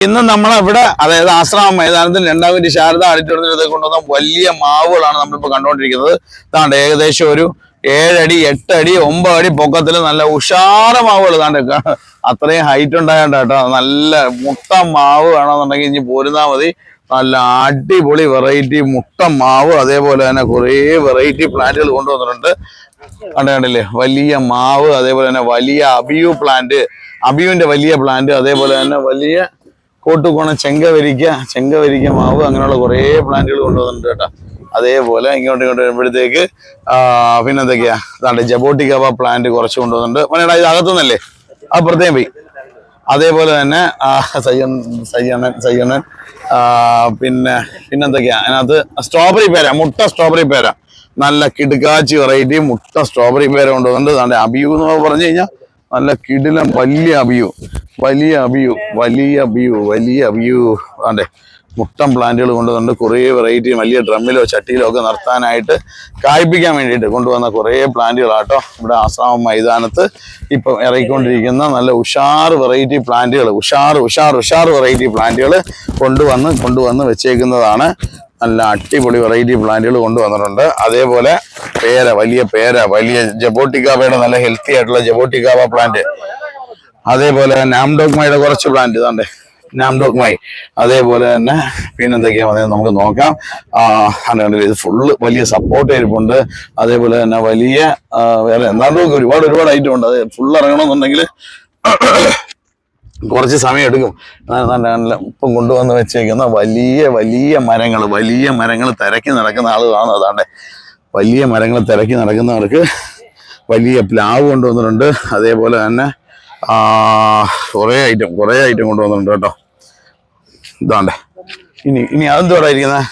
ഇന്ന് നമ്മളവിടെ അതായത് ആശ്രമ മൈതാനത്തിൽ രണ്ടാം വേണ്ടി ശാരദ ആഡിറ്റോറിയത്തിൽ കൊണ്ടുവന്ന വലിയ മാവുകളാണ് നമ്മളിപ്പോൾ കണ്ടുകൊണ്ടിരിക്കുന്നത്. ഇതാണ്ട് ഏകദേശം ഒരു ഏഴടി എട്ടടി ഒമ്പത് അടി പൊക്കത്തിൽ നല്ല ഉഷാറ മാവുകൾ ഇതാണ്ട് അത്രയും ഹൈറ്റ് ഉണ്ടായോണ്ട് കേട്ടോ നല്ല മുട്ട മാവ് വേണമെന്നുണ്ടെങ്കിൽ ഇനി പോരുന്നാൽ മതി. നല്ല അടിപൊളി വെറൈറ്റി മുട്ട മാവ് അതേപോലെ തന്നെ കുറേ വെറൈറ്റി പ്ലാന്റുകൾ കൊണ്ടുവന്നിട്ടുണ്ട്. കണ്ടു കണ്ടില്ലേ? വലിയ മാവ് അതേപോലെ തന്നെ വലിയ അബിയു പ്ലാന്റ് അബിയുവിന്റെ വലിയ പ്ലാന്റ് അതേപോലെ തന്നെ വലിയ കോട്ടുകോണ ചെങ്കവരിക്ക ചെങ്കവരിക്ക മാവ് അങ്ങനെയുള്ള കുറേ പ്ലാന്റുകൾ കൊണ്ടുവന്നിട്ടുണ്ട് കേട്ടോ. അതേപോലെ ഇങ്ങോട്ട് ഇങ്ങോട്ട് വരുമ്പോഴത്തേക്ക് പിന്നെ എന്തൊക്കെയാ? അതാണ്ട് ജബോട്ടിക്കവ പ്ലാന്റ് കുറച്ച് കൊണ്ടുവന്നിട്ടുണ്ട്. മനേടാ ഇത് അകത്തുനിന്നല്ലേ? ആ പ്രത്യേകം പോയി. അതേപോലെ തന്നെ സയ്യൻ സയ്യണ്ണൻ സയ്യണ്ണൻ പിന്നെ പിന്നെന്തൊക്കെയാ അതിനകത്ത് സ്ട്രോബെറി പേര മുട്ട സ്ട്രോബെറി പേര. നല്ല കിടുക്കാച്ചി വെറൈറ്റി മുട്ട സ്ട്രോബെറി പേര കൊണ്ടുവന്നിട്ടുണ്ട്. അതാണ്ട് അബിയു എന്ന് പറഞ്ഞു കഴിഞ്ഞാൽ നല്ല കിടിലം വലിയ അബിയു. വലിയ അബിയു വലിയ അബിയു വലിയ അബിയു. അതെ മുട്ടം പ്ലാന്റുകൾ കൊണ്ടുവന്നിട്ട് കുറേ വെറൈറ്റി വലിയ ഡ്രമ്മിലോ ചട്ടിയിലോ ഒക്കെ നിർത്താനായിട്ട് കായ്പിക്കാൻ വേണ്ടിയിട്ട് കൊണ്ടുവന്ന കുറേ പ്ലാന്റുകളാട്ടോ ഇവിടെ ആസാം മൈതാനത്ത് ഇപ്പം ഇറങ്ങിക്കൊണ്ടിരിക്കുന്ന നല്ല ഉഷാർ വെറൈറ്റി പ്ലാന്റുകൾ ഉഷാർ ഉഷാർ ഉഷാർ വെറൈറ്റി പ്ലാന്റുകൾ കൊണ്ടുവന്ന് കൊണ്ടുവന്ന് വെച്ചേക്കുന്നതാണ്. നല്ല അടിപൊളി വെറൈറ്റി പ്ലാന്റുകൾ കൊണ്ടുവന്നിട്ടുണ്ട്. അതേപോലെ പേര വലിയ പേര വലിയ ജബോട്ടിക്കാവയുടെ നല്ല ഹെൽത്തി ആയിട്ടുള്ള ജബോട്ടിക്കാവ പ്ലാന്റ് അതേപോലെ നാംഡോക്മയുടെ കുറച്ച് പ്ലാന്റ് ഇതാണ്ട്. നാംഡോക്മായി അതേപോലെ തന്നെ പിന്നെന്തൊക്കെയാ പറയുന്നത് നമുക്ക് നോക്കാം. അങ്ങനെ ഇത് ഫുള്ള് വലിയ സപ്പോർട്ട് ഇരിപ്പുണ്ട് അതേപോലെ തന്നെ വലിയ വേറെ എന്താണ്ടോ ഒരുപാട് ഒരുപാട് ഐറ്റം ഉണ്ട്. അത് ഫുള്ള് ഇറങ്ങണമെന്നുണ്ടെങ്കിൽ കുറച്ച് സമയം എടുക്കും. ഇപ്പം കൊണ്ടുവന്ന് വെച്ചേക്കുന്ന വലിയ വലിയ മരങ്ങൾ വലിയ മരങ്ങൾ തിരക്കി നടക്കുന്ന ആളുകളാണ് അതാണ്ട്. വലിയ മരങ്ങൾ തിരക്കി നടക്കുന്നവർക്ക് വലിയ പ്ലാവ് കൊണ്ടുവന്നിട്ടുണ്ട്. അതേപോലെ തന്നെ കുറേ ഐറ്റം കുറേ ഐറ്റം കൊണ്ടുവന്നിട്ടുണ്ട് കേട്ടോ. ഇതാണ്ട്. ഇനി ഇനി അതെന്തോടാ ഇരിക്കുന്നത്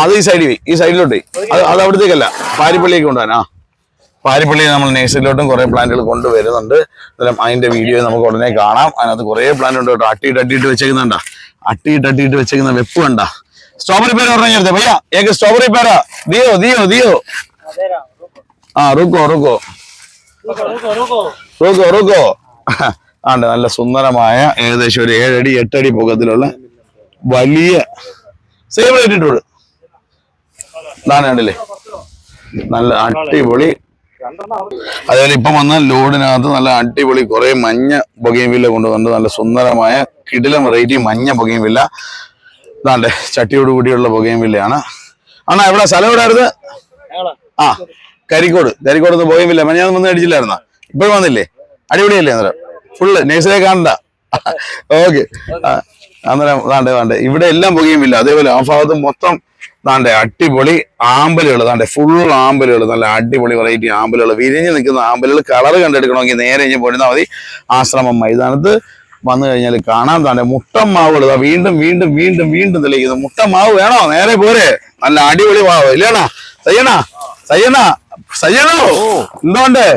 അത് ഈ സൈഡിൽ പോയി ഈ സൈഡിലോട്ട് അത് അത് അവിടത്തേക്കല്ല പാരിപ്പള്ളിയൊക്കെ കൊണ്ടുവരാനാ ആ. പാരിപ്പള്ളി നമ്മൾ നേഴ്സറിലോട്ടും കുറേ പ്ലാന്റുകൾ കൊണ്ടുവരുന്നുണ്ട്. അന്നേരം അതിന്റെ വീഡിയോ നമുക്ക് ഉടനെ കാണാം. അതിനകത്ത് കുറേ പ്ലാന്റ് ഉണ്ട് കേട്ടോ. അട്ടിയിട്ട് അട്ടിയിട്ട് വെച്ചേക്കുന്നുണ്ടാ അട്ടിയിട്ട് അട്ടിയിട്ട് വെച്ചേക്കുന്ന വെപ്പ് കണ്ട. പേര പറഞ്ഞേ ഭയ്യ ഏക സ്ട്രോബെറി പേര ദിയോ ദിയോ ദിയോ. അതേരാ ആ റുക്കോ റുക്കോ. റുക്കോ റുക്കോ. ആണ്ട് നല്ല സുന്ദരമായ ഏകദേശം ഒരു ഏഴടി എട്ടടി പൊക്കത്തിലുള്ള വലിയ സേവ് ഇട്ടിട്ടുണ്ട്. ഇതാണ് നല്ല അടിപൊളി. അതുപോലെ ഇപ്പം വന്ന ലോഡിനകത്ത് നല്ല അടിപൊളി കുറെ മഞ്ഞ പുകയും വില്ല കൊണ്ടുവന്നിട്ട് നല്ല സുന്ദരമായ കിടിലം വെറൈറ്റി മഞ്ഞ പുകയും വില്ല ഇതാണ്ട് ചട്ടിയോട് കൂടിയുള്ള പുകയും വില്ലയാണ്. ആണോ എവിടെ? സ്ഥലം എവിടെ ആയിരുന്നു ഞങ്ങളാ ആ കരിക്കോട്. കരിക്കോട് നിന്ന് പുകയും വില്ല. മഞ്ഞ വന്ന് അടിച്ചില്ലായിരുന്ന ഇപ്പോഴും വന്നില്ലേ? അടിപൊളിയല്ലേ അന്നേരം? ഫുള്ള് നേഴ്സറിയെ കാണണ്ട. ഓക്കെ. അന്നേരം വേണ്ടേ വേണ്ടേ ഇവിടെ എല്ലാം പുകയും വില്ല. അതേപോലെ ആ ഭാഗത്ത് മൊത്തം താണ്ടെ അടിപൊളി ആമ്പലുകൾ താണ്ടെ ഫുൾ ആമ്പലുകൾ നല്ല അടിപൊളി വെറൈറ്റി ആമ്പലുകൾ വിരിഞ്ഞ് നിൽക്കുന്ന ആമ്പലുകൾ കളർ കണ്ടെടുക്കണമെങ്കിൽ നേരെ ഇഞ്ഞ് പോയിരുന്നാൽ മതി. ആശ്രമം മൈതാനത്ത്. വന്നു കഴിഞ്ഞാൽ കാണാൻ തന്നെ മുട്ടൻ മാവുകൾ വീണ്ടും വീണ്ടും വീണ്ടും വീണ്ടും തെളിയിക്കുന്നു. മുട്ടൻ മാവ് വേണോ? നേരെ പോരെ. നല്ല അടിപൊളി മാവ്. ഇല്ലേണാ സയ്യണാ സയ്യണാ സയ്യണോ എന്തോണ്ടേ?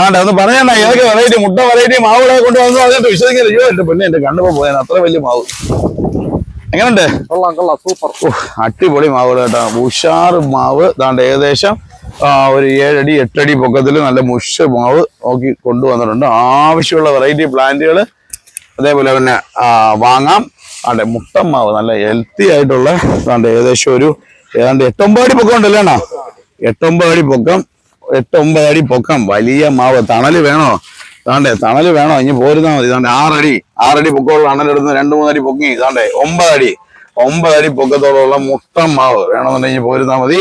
ആണ്ടെ ഒന്ന് പറയണ്ട ഏതൊക്കെ വെറൈറ്റി മുട്ട വെറൈറ്റി മാവുകളെ കൊണ്ട് വന്നു പറഞ്ഞിട്ട് വിശ്വസിക്കില്ല അയ്യോ എന്റെ പെണ്ണ് എന്റെ കണ്ണുപോ പോയാൽ അത്ര വലിയ മാവ്. എങ്ങനെയുണ്ട് കൊള്ളാം കൊള്ളാം. സൂപ്പർ. അടിപൊളി മാവ് കേട്ടോ. ഉഷാറ് മാവ്. ദാണ്ട് ഏകദേശം ഒരു ഏഴടി എട്ടടി പൊക്കത്തിൽ നല്ല മുഷ് മാവ് നോക്കി കൊണ്ടുവന്നിട്ടുണ്ട്. ആവശ്യമുള്ള വെറൈറ്റി പ്ലാന്റുകൾ അതേപോലെ തന്നെ വാങ്ങാം. അതെ മുട്ട മാവ് നല്ല ഹെൽത്തി ആയിട്ടുള്ള അതെ ഏകദേശം ഒരു ഏതാണ്ട് എട്ടൊമ്പത് അടി പൊക്കം ഉണ്ടല്ലോ അണ്ണാ? അടി പൊക്കം എട്ടൊമ്പത് അടി പൊക്കം. വലിയ മാവ് തണൽ വേണോ? ഇതാണ്ടേ തണൽ വേണോ? ഇനി പോരുന്നാ മതി. ഇതാണ്ട് ആറടി ആറടി പൊക്കമുള്ള അണലെടുത്ത് രണ്ട് മൂന്നടി പൊക്കി. ഇതാണ്ടേ ഒമ്പതടി ഒമ്പതടി പൊക്കത്തോളമുള്ള മുട്ട മാവ് വേണമെന്നുണ്ടെങ്കിൽ പോരുന്നാ മതി.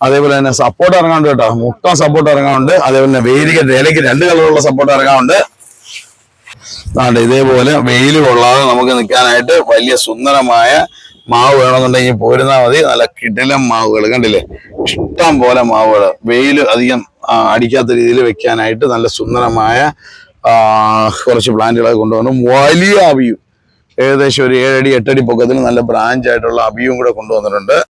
അതേപോലെ തന്നെ സപ്പോർട്ട് ഇറങ്ങാണ്ട് കേട്ടോ. മുട്ട സപ്പോർട്ട് ഇറങ്ങാറുണ്ട് അതേപോലെ തന്നെ വേലിക്ക് ഇലയ്ക്ക് രണ്ട് കളറുള്ള സപ്പോർട്ട് ഇറങ്ങാറുണ്ട് താണ്ടെ ഇതേപോലെ വെയിൽ കൊള്ളാതെ നമുക്ക് നിൽക്കാനായിട്ട് വലിയ സുന്ദരമായ മാവ് വേണമെന്നുണ്ടെങ്കിൽ പോരുന്നാൽ മതി. നല്ല കിടിലം മാവുകൾ കണ്ടില്ലേ? ഇഷ്ടം പോലെ മാവുകൾ വെയിൽ അധികം അടിക്കാത്ത രീതിയിൽ വെക്കാനായിട്ട് നല്ല സുന്ദരമായ കുറച്ച് പ്ലാന്റുകളൊക്കെ കൊണ്ടുവന്നു. വലിയ അവിയും. ഏകദേശം ഒരു ഏഴടി എട്ടടി പൊക്കത്തിന് നല്ല ബ്രാഞ്ച് ആയിട്ടുള്ള അബിയും കൂടെ കൊണ്ടുവന്നിട്ടുണ്ട്.